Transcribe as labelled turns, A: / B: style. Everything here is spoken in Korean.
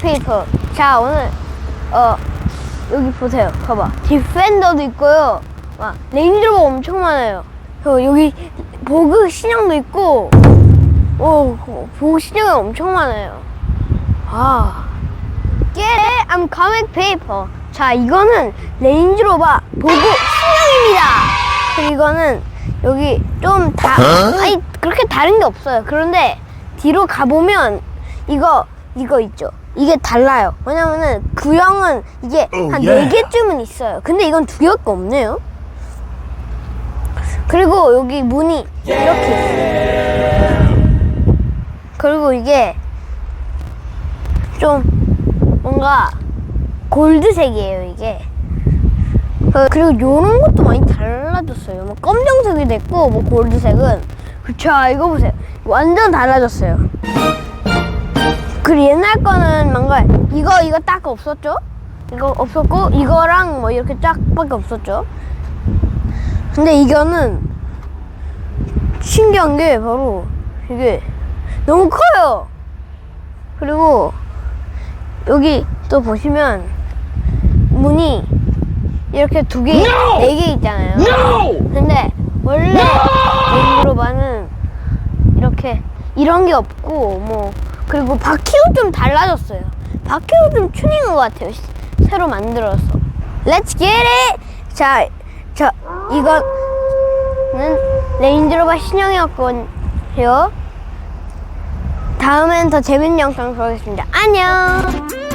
A: 페이퍼. 자, 오늘, 어, 여기 보세요. 봐봐. 디펜더도 있고요. 막, 레인저가 엄청 많아요. 그리고 여기, 보그 신형도 있고, 오, 보그 신형이 엄청 많아요. 아. Get it? I'm comic paper. 자, 이거는 레인지로바 보고 신형입니다. 그리고 이거는 여기 좀 다, 아니, 그렇게 다른 게 없어요. 그런데 뒤로 가보면 이거, 이거 있죠. 이게 달라요. 왜냐면은 구형은 이게
B: Oh,
A: 한
B: yeah.
A: 네 개쯤은 있어요. 근데 이건 두 개밖에 없네요. 그리고 여기 문이 이렇게 있어요. 그리고 이게 좀 뭔가 골드색이에요 이게 그- 그리고 요런 것도 많이 달라졌어요 뭐 검정색이 됐고 뭐 골드색은 그쵸 이거 보세요 완전 달라졌어요 그리고 옛날 거는 뭔가 이거 이거 딱 없었죠 이거 없었고 이거랑 뭐 이렇게 짝밖에 없었죠 근데 이거는 신기한 게 바로 이게 너무 커요 그리고 여기 또 보시면 문이 이렇게 두 개,
B: No!
A: 네개 있잖아요.
B: No!
A: 근데 원래 레인로바는 이렇게 이런 게 없고 뭐 그리고 바퀴도 좀 달라졌어요. 바퀴도 좀 튜닝한 것 같아요. 시- 새로 만들어서. Let's! 자, 자 이거는 레인지로바 신형이었거든요. 다음엔 더 재밌는 영상 보겠습니다. 안녕!